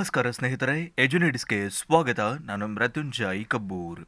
ನಮಸ್ಕಾರ ಸ್ನೇಹಿತರೆ, ಎಜುನೇಡಿಸ್ಗೆ ಸ್ವಾಗತ. ನಾನು ಮೃತ್ಯುಂಜಯ್ ಕಬ್ಬೂರ್.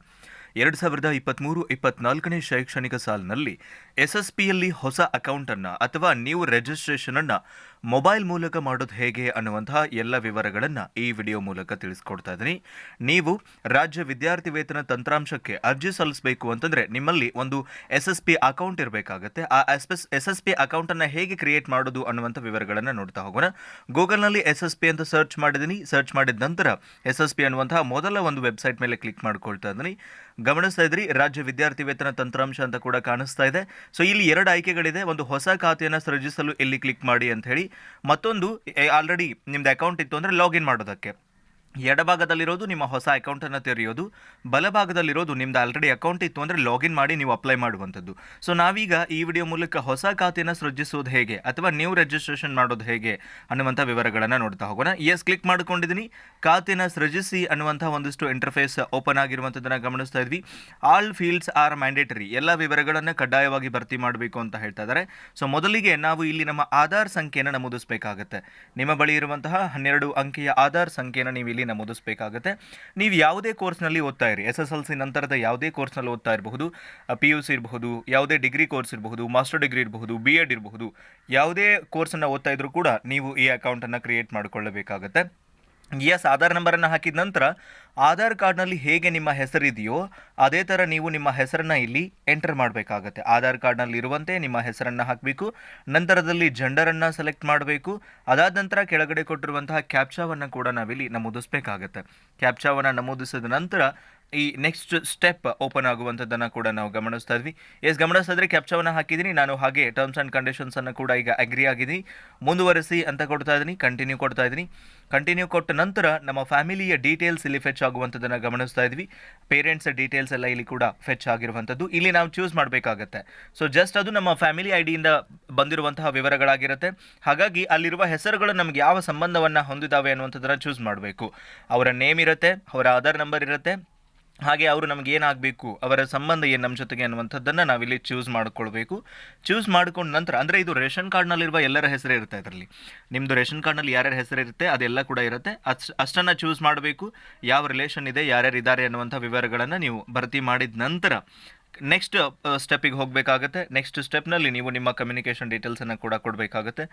ಎರಡು ಸಾವಿರದ ಇಪ್ಪತ್ತ್ಮೂರು ಇಪ್ಪತ್ನಾಲ್ಕನೇ ಶೈಕ್ಷಣಿಕ ಸಾಲಿನಲ್ಲಿ ಎಸ್ ಎಸ್ ಪಿಯಲ್ಲಿ ಹೊಸ ಅಕೌಂಟನ್ನು ಅಥವಾ ನ್ಯೂ ರಿಜಿಸ್ಟ್ರೇಷನನ್ನು ಮೊಬೈಲ್ ಮೂಲಕ ಮಾಡೋದು ಹೇಗೆ ಅನ್ನುವಂತಹ ಎಲ್ಲ ವಿವರಗಳನ್ನು ಈ ವಿಡಿಯೋ ಮೂಲಕ ತಿಳಿಸ್ಕೊಡ್ತಾ ಇದ್ದೀನಿ. ನೀವು ರಾಜ್ಯ ವಿದ್ಯಾರ್ಥಿ ವೇತನ ತಂತ್ರಾಂಶಕ್ಕೆ ಅರ್ಜಿ ಸಲ್ಲಿಸಬೇಕು ಅಂತಂದರೆ ನಿಮ್ಮಲ್ಲಿ ಒಂದು ಎಸ್ ಎಸ್ ಪಿ ಅಕೌಂಟ್ ಇರಬೇಕಾಗತ್ತೆ. ಆ ಎಸ್ ಎಸ್ ಎಸ್ ಪಿ ಅಕೌಂಟನ್ನು ಹೇಗೆ ಕ್ರಿಯೇಟ್ ಮಾಡೋದು ಅನ್ನುವಂಥ ವಿವರಗಳನ್ನು ನೋಡ್ತಾ ಹೋಗೋಣ. ಗೂಗಲ್ನಲ್ಲಿ ಎಸ್ ಎಸ್ ಪಿ ಅಂತ ಸರ್ಚ್ ಮಾಡಿದ್ದೀನಿ. ಸರ್ಚ್ ಮಾಡಿದ ನಂತರ ಎಸ್ ಎಸ್ ಪಿ ಅನ್ನುವಂತಹ ಮೊದಲ ಒಂದು ವೆಬ್ಸೈಟ್ ಮೇಲೆ ಕ್ಲಿಕ್ ಮಾಡ್ಕೊಳ್ತಾ ಇದ್ದೀನಿ. ಗಮನಿಸ್ತಾ ಇದ್ರಿ, ರಾಜ್ಯ ವಿದ್ಯಾರ್ಥಿ ವೇತನ ತಂತ್ರಾಂಶ ಅಂತ ಕೂಡ ಕಾಣಿಸ್ತಾ ಇದೆ. ಸೊ, ಇಲ್ಲಿ ಎರಡು ಆಯ್ಕೆಗಳಿದೆ. ಒಂದು ಹೊಸ ಖಾತೆಯನ್ನು ಸೃಜಿಸಲು ಇಲ್ಲಿ ಕ್ಲಿಕ್ ಮಾಡಿ ಅಂತ ಹೇಳಿ ಮತ್ತೊಂದು ಆಲ್ರೆಡಿ ನಿಮ್ದು ಅಕೌಂಟ್ ಇತ್ತು ಅಂದರೆ ಲಾಗಿನ್ ಮಾಡೋದಕ್ಕೆ. ಎಡಭಾಗದಲ್ಲಿರೋದು ನಿಮ್ಮ ಹೊಸ ಅಕೌಂಟನ್ನು ತೆರೆಯೋದು, ಬಲಭಾಗದಲ್ಲಿರೋದು ನಿಮ್ದು ಆಲ್ರೆಡಿ ಅಕೌಂಟ್ ಇತ್ತು ಅಂದರೆ ಲಾಗಿನ್ ಮಾಡಿ ನೀವು ಅಪ್ಲೈ ಮಾಡುವಂಥದ್ದು. ಸೊ ನಾವೀಗ ಈ ವಿಡಿಯೋ ಮೂಲಕ ಹೊಸ ಖಾತೆಯನ್ನು ಸೃಜಿಸೋದು ಹೇಗೆ ಅಥವಾ ನ್ಯೂ ರಿಜಿಸ್ಟ್ರೇಷನ್ ಮಾಡೋದು ಹೇಗೆ ಅನ್ನುವಂಥ ವಿವರಗಳನ್ನು ನೋಡ್ತಾ ಹೋಗೋಣ. ಎಸ್ ಕ್ಲಿಕ್ ಮಾಡ್ಕೊಂಡಿದ್ದೀನಿ ಖಾತೆನ ಸೃಜಿಸಿ ಅನ್ನುವಂಥ ಒಂದಿಷ್ಟು ಇಂಟರ್ಫೇಸ್ ಓಪನ್ ಆಗಿರುವಂಥದ್ದನ್ನು ಗಮನಿಸ್ತಾ ಇದ್ವಿ. ಆಲ್ ಫೀಲ್ಡ್ಸ್ ಆರ್ ಮ್ಯಾಂಡೇಟರಿ ಎಲ್ಲ ವಿವರಗಳನ್ನು ಕಡ್ಡಾಯವಾಗಿ ಭರ್ತಿ ಮಾಡಬೇಕು ಅಂತ ಹೇಳ್ತಾ ಇದ್ದಾರೆ ಸೊ ಮೊದಲಿಗೆ ನಾವು ಇಲ್ಲಿ ನಮ್ಮ ಆಧಾರ್ ಸಂಖ್ಯೆಯನ್ನು ನಮೂದಿಸಬೇಕಾಗತ್ತೆ. ನಿಮ್ಮ ಬಳಿ ಇರುವಂತಹ ಹನ್ನೆರಡು ಅಂಕೆಯ ಆಧಾರ್ ಸಂಖ್ಯೆಯನ್ನು ನೀವು ನಮೂದಿಸಬೇಕಾಗುತ್ತೆ ನೀವು ಯಾವುದೇ ಕೋರ್ಸ್ನಲ್ಲಿ ಓದ್ತಾ ಇರಿ ಎಸ್ ಎಸ್ ಎಲ್ ಸಿ ನಂತರದ ಯಾವುದೇ ಕೋರ್ಸ್ನಲ್ಲಿ ಓದ್ತಾ ಇರಬಹುದು ಪಿ ಯು ಸಿ ಇರಬಹುದು, ಯಾವುದೇ ಡಿಗ್ರಿ ಕೋರ್ಸ್ ಇರಬಹುದು, ಮಾಸ್ಟರ್ ಡಿಗ್ರಿ ಇರಬಹುದು ಬಿ ಎಡ್ ಇರಬಹುದು, ಯಾವುದೇ ಕೋರ್ಸನ್ನು ಓದ್ತಾ ಇದ್ರೂ ಕೂಡ ನೀವು ಈ ಅಕೌಂಟನ್ನು ಕ್ರಿಯೇಟ್ ಮಾಡಿಕೊಳ್ಳಬೇಕಾಗತ್ತೆ. ಎಸ್ ಆಧಾರ್ ನಂಬರನ್ನು ಹಾಕಿದ ನಂತರ ಆಧಾರ್ ಕಾರ್ಡ್ನಲ್ಲಿ ಹೇಗೆ ನಿಮ್ಮ ಹೆಸರಿದೆಯೋ ಅದೇ ಥರ ನೀವು ನಿಮ್ಮ ಹೆಸರನ್ನು ಇಲ್ಲಿ ಎಂಟರ್ ಮಾಡಬೇಕಾಗತ್ತೆ. ಆಧಾರ್ ಕಾರ್ಡ್ನಲ್ಲಿ ಇರುವಂತೆ ನಿಮ್ಮ ಹೆಸರನ್ನು ಹಾಕಬೇಕು. ನಂತರದಲ್ಲಿ ಜೆಂಡರನ್ನು ಸೆಲೆಕ್ಟ್ ಮಾಡಬೇಕು. ಅದಾದ ನಂತರ ಕೆಳಗಡೆ ಕೊಟ್ಟಿರುವಂತಹ ಕ್ಯಾಪ್ಚಾವನ್ನು ಕೂಡ ನಾವಿಲ್ಲಿ ನಮೂದಿಸಬೇಕಾಗತ್ತೆ. ಕ್ಯಾಪ್ಚಾವನ್ನು ನಮೂದಿಸಿದ ನಂತರ ಈ ನೆಕ್ಸ್ಟ್ ಸ್ಟೆಪ್ ಓಪನ್ ಆಗುವಂಥದ್ದನ್ನು ಕೂಡ ನಾವು ಗಮನಿಸ್ತಾ ಇದ್ವಿ. ಎಸ್ ಗಮನಿಸ್ತಾ ಇದ್ರೆ ಕ್ಯಾಪ್ಚಾವನ್ನು ಹಾಕಿದ್ದೀನಿ. ನಾನು ಹಾಗೆ ಟರ್ಮ್ಸ್ ಆ್ಯಂಡ್ ಕಂಡೀಷನ್ಸನ್ನು ಕೂಡ ಈಗ ಅಗ್ರಿ ಆಗಿದ್ದೀನಿ. ಮುಂದುವರಿಸಿ ಅಂತ ಕೊಡ್ತಾ ಇದ್ದೀನಿ. ಕಂಟಿನ್ಯೂ ಕೊಡ್ತಾ ಇದ್ದೀನಿ. ಕಂಟಿನ್ಯೂ ಕೊಟ್ಟ ನಂತರ ನಮ್ಮ ಫ್ಯಾಮಿಲಿಯ ಡೀಟೇಲ್ಸ್ ಇಲ್ಲಿ ಫೆಚ್ ಆಗುವಂಥದ್ದನ್ನು ಗಮನಿಸ್ತಾ ಇದ್ವಿ. ಪೇರೆಂಟ್ಸ್ ಡೀಟೇಲ್ಸ್ ಎಲ್ಲ ಇಲ್ಲಿ ಕೂಡ ಫೆಚ್ ಆಗಿರುವಂಥದ್ದು. ಇಲ್ಲಿ ನಾವು ಚೂಸ್ ಮಾಡಬೇಕಾಗತ್ತೆ. ಸೊ ಜಸ್ಟ್ ಅದು ನಮ್ಮ ಫ್ಯಾಮಿಲಿ ಐ ಡಿಯಿಂದ ಬಂದಿರುವಂತಹ ವಿವರಗಳಾಗಿರುತ್ತೆ. ಹಾಗಾಗಿ ಅಲ್ಲಿರುವ ಹೆಸರುಗಳು ನಮಗೆ ಯಾವ ಸಂಬಂಧವನ್ನು ಹೊಂದಿದ್ದಾವೆ ಅನ್ನುವಂಥದ್ದನ್ನು ಚೂಸ್ ಮಾಡಬೇಕು. ಅವರ ನೇಮ್ ಇರುತ್ತೆ, ಅವರ ಆಧಾರ್ ನಂಬರ್ ಇರುತ್ತೆ ಹಾಗೆ ಅವರು ನಮಗೆ ಏನಾಗಬೇಕು, ಅವರ ಸಂಬಂಧ ಏನು ನಮ್ಮ ಜೊತೆಗೆ ಅನ್ನುವಂಥದ್ದನ್ನು ನಾವಿಲ್ಲಿ ಚೂಸ್ ಮಾಡಿಕೊಳ್ಬೇಕು. ಚೂಸ್ ಮಾಡ್ಕೊಂಡ ನಂತರ, ಅಂದರೆ ಇದು ರೇಷನ್ ಕಾರ್ಡ್ನಲ್ಲಿರುವ ಎಲ್ಲರ ಹೆಸರೇ ಇರುತ್ತೆ ಇದರಲ್ಲಿ ನಿಮ್ಮದು ರೇಷನ್ ಕಾರ್ಡ್ನಲ್ಲಿ ಯಾರ್ಯಾರ ಹೆಸರು ಇರುತ್ತೆ, ಅದೆಲ್ಲ ಕೂಡ ಇರುತ್ತೆ. ಅಷ್ಟು, ಅಷ್ಟನ್ನು ಚೂಸ್ ಮಾಡಬೇಕು. ಯಾವ ರಿಲೇಷನ್ ಇದೆ ಯಾರ್ಯಾರು ಇದ್ದಾರೆ ಅನ್ನುವಂಥ ವಿವರಗಳನ್ನು ನೀವು ಭರ್ತಿ ಮಾಡಿದ ನಂತರ ನೆಕ್ಸ್ಟ್ ಸ್ಟೆಪ್ಪಿಗೆ ಹೋಗಬೇಕಾಗುತ್ತೆ. ನೆಕ್ಸ್ಟ್ ಸ್ಟೆಪ್ನಲ್ಲಿ ನೀವು ನಿಮ್ಮ ಕಮ್ಯುನಿಕೇಷನ್ ಡೀಟೇಲ್ಸನ್ನು ಕೂಡ ಕೊಡಬೇಕಾಗುತ್ತೆ.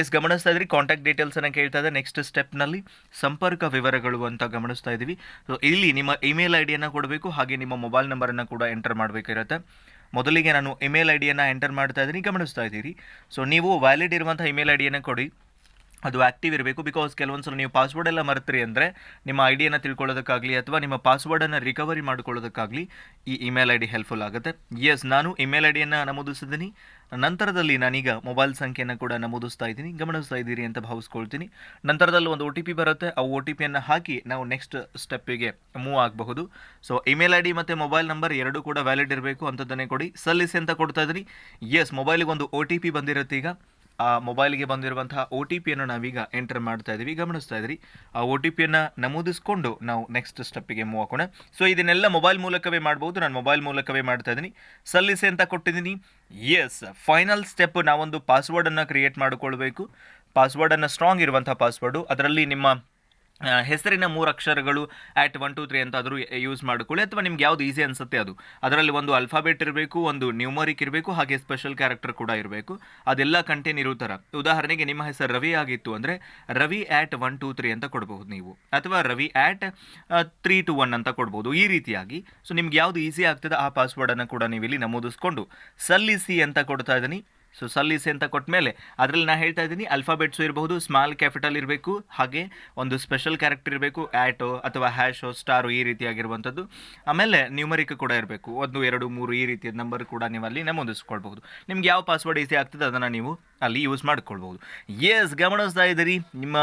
ಎಸ್ ಗಮನಿಸ್ತಾ ಇದ್ರಿ ಕಾಂಟ್ಯಾಕ್ಟ್ ಡೀಟೇಲ್ಸನ್ನು ಕೇಳ್ತಾ ಇದೆ. ನೆಕ್ಸ್ಟ್ ಸ್ಟೆಪ್ನಲ್ಲಿ ಸಂಪರ್ಕ ವಿವರಗಳು ಅಂತ ಗಮನಿಸ್ತಾ ಇದ್ದೀವಿ. ಸೊ ಇಲ್ಲಿ ನಿಮ್ಮ ಇಮೇಲ್ ಐ ಡಿಯನ್ನು ಕೊಡಬೇಕು, ಹಾಗೆ ನಿಮ್ಮ ಮೊಬೈಲ್ ನಂಬರನ್ನು ಕೂಡ ಎಂಟರ್ ಮಾಡಬೇಕಿರುತ್ತೆ ಮೊದಲಿಗೆ ನಾನು ಇಮೇಲ್ ಐ ಡಿಯನ್ನು ಎಂಟರ್ ಮಾಡ್ತಾ ಇದ್ದೀನಿ, ಗಮನಿಸ್ತಾ ಇದ್ದೀರಿ. ಸೊ ನೀವು ವ್ಯಾಲಿಡ್ ಇರುವಂಥ ಇಮೇಲ್ ಐ ಡಿಯನ್ನು ಕೊಡಿ. ಅದು ಆ್ಯಕ್ಟಿವ್ ಇರಬೇಕು ಬಿಕಾಸ್ ಕೆಲವೊಂದು ಸಲ ನೀವು ಪಾಸ್ವರ್ಡ್ ಎಲ್ಲ ಮರೆತ್ರಿ ಅಂದರೆ ನಿಮ್ಮ ಐ ಡಿಯನ್ನು ತಿಳ್ಕೊಳ್ಳೋದಕ್ಕಾಗಲಿ ಅಥವಾ ನಿಮ್ಮ ಪಾಸ್ವರ್ಡನ್ನು ರಿಕವರಿ ಮಾಡ್ಕೊಳ್ಳೋದಕ್ಕಾಗಲಿ ಈ ಇಮೇಲ್ ಐ ಡಿ ಹೆಲ್ಪ್ಫುಲ್ ಆಗುತ್ತೆ. ಎಸ್ ನಾನು ಇಮೇಲ್ ಐ ಡಿಯನ್ನು ನಮೂದಿಸಿದ್ದೀನಿ. ನಂತರದಲ್ಲಿ ನಾನೀಗ ಮೊಬೈಲ್ ಸಂಖ್ಯೆಯನ್ನು ಕೂಡ ನಮೂದಿಸ್ತಾ ಇದ್ದೀನಿ. ಗಮನಿಸ್ತಾ ಇದ್ದೀರಿ ಅಂತ ಭಾವಿಸ್ಕೊಳ್ತೀನಿ. ನಂತರದಲ್ಲಿ ಒಂದು ಒ ಟಿ ಪಿ ಬರುತ್ತೆ. ಆ ಒ ಟಿ ಪಿಯನ್ನು ಹಾಕಿ ನಾವು ನೆಕ್ಸ್ಟ್ ಸ್ಟೆಪ್ಪಿಗೆ ಮೂವ್ ಆಗಬಹುದು. ಸೊ ಇಮೇಲ್ ಐ ಡಿ ಮತ್ತು ಮೊಬೈಲ್ ನಂಬರ್ ಎರಡೂ ಕೂಡ ವ್ಯಾಲಿಡ್ ಇರಬೇಕು. ಅಂತದನ್ನೇ ಕೊಡಿ. ಸಲ್ಲಿಸಿ ಅಂತ ಕೊಡ್ತಾ ಇದ್ದೀನಿ. ಎಸ್ ಮೊಬೈಲಿಗೆ ಒಂದು ಒ ಟಿ ಪಿ ಬಂದಿರುತ್ತೆ ಈಗ ಆ ಮೊಬೈಲ್ಗೆ ಬಂದಿರುವಂತಹ ಒ ಟಿ ಪಿಯನ್ನು ನಾವೀಗ ಎಂಟರ್ ಮಾಡ್ತಾ ಇದ್ದೀವಿ ಗಮನಿಸ್ತಾ ಇದ್ರಿ. ಆ ಒ ಟಿ ಪಿಯನ್ನು ನಮೂದಿಸ್ಕೊಂಡು ನಾವು ನೆಕ್ಸ್ಟ್ ಸ್ಟೆಪ್ಪಿಗೆ ಮೂವ್ ಹಾಕೋಣ ಸೊ ಇದನ್ನೆಲ್ಲ ಮೊಬೈಲ್ ಮೂಲಕವೇ ಮಾಡ್ಬೋದು. ನಾನು ಮೊಬೈಲ್ ಮೂಲಕವೇ ಮಾಡ್ತಾ ಇದ್ದೀನಿ ಸಲ್ಲಿಸಿ ಅಂತ ಕೊಟ್ಟಿದ್ದೀನಿ. ಎಸ್ ಫೈನಲ್ ಸ್ಟೆಪ್ ನಾವೊಂದು ಪಾಸ್ವರ್ಡನ್ನು ಕ್ರಿಯೇಟ್ ಮಾಡಿಕೊಳ್ಬೇಕು. ಪಾಸ್ವರ್ಡನ್ನು ಸ್ಟ್ರಾಂಗ್ ಇರುವಂಥ ಪಾಸ್ವರ್ಡು ಅದರಲ್ಲಿ ನಿಮ್ಮ ಹೆಸರಿನ ಮೂರು ಅಕ್ಷರಗಳು ಆ್ಯಟ್ ಒನ್ ಟು ತ್ರೀ ಅಂತ ಆದರೂ ಯೂಸ್ ಮಾಡಿಕೊಳ್ಳಿ, ಅಥವಾ ನಿಮ್ಗೆ ಯಾವುದು ಈಸಿ ಅನಿಸುತ್ತೆ ಅದು. ಅದರಲ್ಲಿ ಒಂದು ಅಲ್ಫಾಬೆಟ್ ಇರಬೇಕು, ಒಂದು ನ್ಯೂಮರಿಕ್ ಇರಬೇಕು, ಹಾಗೆ ಸ್ಪೆಷಲ್ ಕ್ಯಾರೆಕ್ಟರ್ ಕೂಡ ಇರಬೇಕು. ಅದೆಲ್ಲ ಕಂಟೇನ್ ಇರೋ ಥರ ಉದಾಹರಣೆಗೆ ನಿಮ್ಮ ಹೆಸರು ರವಿ ಆಗಿತ್ತು ಅಂದರೆ Ravi at one two three ಅಂತ ಕೊಡಬಹುದು ನೀವು. ಅಥವಾ Ravi at three two one ಅಂತ ಕೊಡ್ಬೋದು ಈ ರೀತಿಯಾಗಿ. ಸೊ ನಿಮ್ಗೆ ಯಾವುದು ಈಸಿ ಆಗ್ತದೆ, ಆ ಪಾಸ್ವರ್ಡನ್ನು ಕೂಡ ನೀವು ಇಲ್ಲಿ ನಮೂದಿಸ್ಕೊಂಡು ಸಲ್ಲಿಸಿ ಅಂತ ಕೊಡ್ತಾ ಇದ್ದೀನಿ. ಸೊ ಸಲ್ಲಿಸಿ ಅಂತ ಕೊಟ್ಟ ಮೇಲೆ, ಅದರಲ್ಲಿ ನಾನು ಹೇಳ್ತಾ ಇದ್ದೀನಿ ಅಲ್ಫಾಬೆಟ್ಸು ಇರಬಹುದು ಸ್ಮಾಲ್ ಕ್ಯಾಪಿಟಲ್ ಇರಬೇಕು, ಹಾಗೆ ಒಂದು ಸ್ಪೆಷಲ್ ಕ್ಯಾರೆಕ್ಟರ್ ಇರಬೇಕು ಆ್ಯಟೋ ಅಥವಾ ಹ್ಯಾಶೋ ಸ್ಟಾರು ಈ ರೀತಿಯಾಗಿರುವಂಥದ್ದು. ಆಮೇಲೆ ನ್ಯೂಮರಿಕ್ ಕೂಡ ಇರಬೇಕು, ಒಂದು, ಎರಡು, ಮೂರು ಈ ರೀತಿಯ ನಂಬರ್ ಕೂಡ ನೀವು ಅಲ್ಲಿ ನಮೂದಿಸ್ಕೊಳ್ಬಹುದು ನಿಮ್ಗೆ ಯಾವ ಪಾಸ್ವರ್ಡ್ ಈಸಿ ಆಗ್ತದೆ ಅದನ್ನು ನೀವು ಅಲ್ಲಿ ಯೂಸ್ ಮಾಡ್ಕೊಳ್ಬಹುದು. ಎಸ್ ಗಮನಿಸ್ತಾ ಇದ್ದೀರಿ, ನಿಮ್ಮ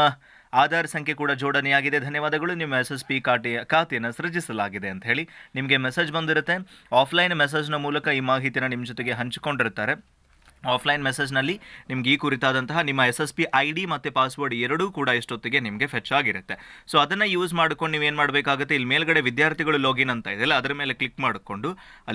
ಆಧಾರ್ ಸಂಖ್ಯೆ ಕೂಡ ಜೋಡಣೆಯಾಗಿದೆ ಧನ್ಯವಾದಗಳು. ನಿಮ್ಮ ಎಸ್ ಎಸ್ ಪಿ ಖಾತೆಯ ಖಾತೆಯನ್ನು ಸೃಜಿಸಲಾಗಿದೆ ಅಂತ ಹೇಳಿ ನಿಮಗೆ ಮೆಸೇಜ್ ಬಂದಿರುತ್ತೆ. ಆಫ್ಲೈನ್ ಮೆಸೇಜ್ನ ಮೂಲಕ ಈ ಮಾಹಿತಿನ ನಿಮ್ಮ ಜೊತೆಗೆ ಹಂಚಿಕೊಂಡಿರ್ತಾರೆ. ಆಫ್ಲೈನ್ ಮೆಸೇಜ್ನಲ್ಲಿ ನಿಮ್ಗೆ ಈ ಕುರಿತಾದಂತಹ ನಿಮ್ಮ S S P I D ಮತ್ತು ಪಾಸ್ವರ್ಡ್ ಎರಡೂ ಕೂಡ ಇಷ್ಟೊತ್ತಿಗೆ ನಿಮಗೆ ಫೆಚ್ ಆಗಿರುತ್ತೆ. ಸೊ ಅದನ್ನು ಯೂಸ್ ಮಾಡ್ಕೊಂಡು ನೀವು ಏನು ಮಾಡಬೇಕಾಗುತ್ತೆ? ಇಲ್ಲಿ ಮೇಲ್ಗಡೆ ವಿದ್ಯಾರ್ಥಿಗಳು ಲಾಗಿನ್ ಅಂತ ಇದೆಯಲ್ಲ, ಅದರ ಮೇಲೆ ಕ್ಲಿಕ್ ಮಾಡಿಕೊಂಡು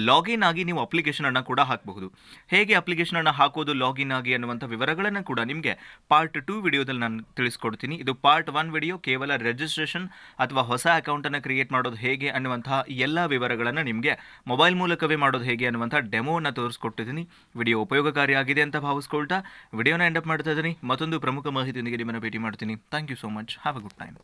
ಲಾಗಿನ್ ಆಗಿ ನೀವು ಅಪ್ಲಿಕೇಶನನ್ನು ಕೂಡ ಹಾಕಬಹುದು. ಹೇಗೆ ಅಪ್ಲಿಕೇಶನನ್ನು ಹಾಕೋದು ಲಾಗಿನ್ ಆಗಿ ಅನ್ನುವಂಥ ವಿವರಗಳನ್ನು ಕೂಡ ನಿಮಗೆ ಪಾರ್ಟ್ ಟೂ ವಿಡಿಯೋದಲ್ಲಿ ನಾನು ತಿಳಿಸ್ಕೊಡ್ತೀನಿ. ಇದು ಪಾರ್ಟ್ ಒನ್ ವಿಡಿಯೋ ಕೇವಲ ರಿಜಿಸ್ಟ್ರೇಷನ್ ಅಥವಾ ಹೊಸ ಅಕೌಂಟನ್ನು ಕ್ರಿಯೇಟ್ ಮಾಡೋದು ಹೇಗೆ ಅನ್ನುವಂತಹ ಎಲ್ಲ ವಿವರಗಳನ್ನು ನಿಮಗೆ ಮೊಬೈಲ್ ಮೂಲಕವೇ ಮಾಡೋದು ಹೇಗೆ ಅನ್ನುವಂಥ ಡೆಮೋವನ್ನು ತೋರಿಸ್ಕೊಟ್ಟಿದ್ದೀನಿ. ವಿಡಿಯೋ ಉಪಯೋಗಕಾರಿಯಾಗಿದೆ ಅಂತ ಭಾವಿಸ್ಕೊಳ್ತಾ ವಿಡಿಯೋನ ಎಂಡಪ್ ಮಾಡ್ತಾ ಇದ್ದೀನಿ. ಮತ್ತೊಂದು ಪ್ರಮುಖ ಮಾಹಿತಿಯೊಂದಿಗೆ ನಿಮ್ಮನ್ನು ಭೇಟಿ ಮಾಡ್ತೀನಿ. Thank you so much have a good time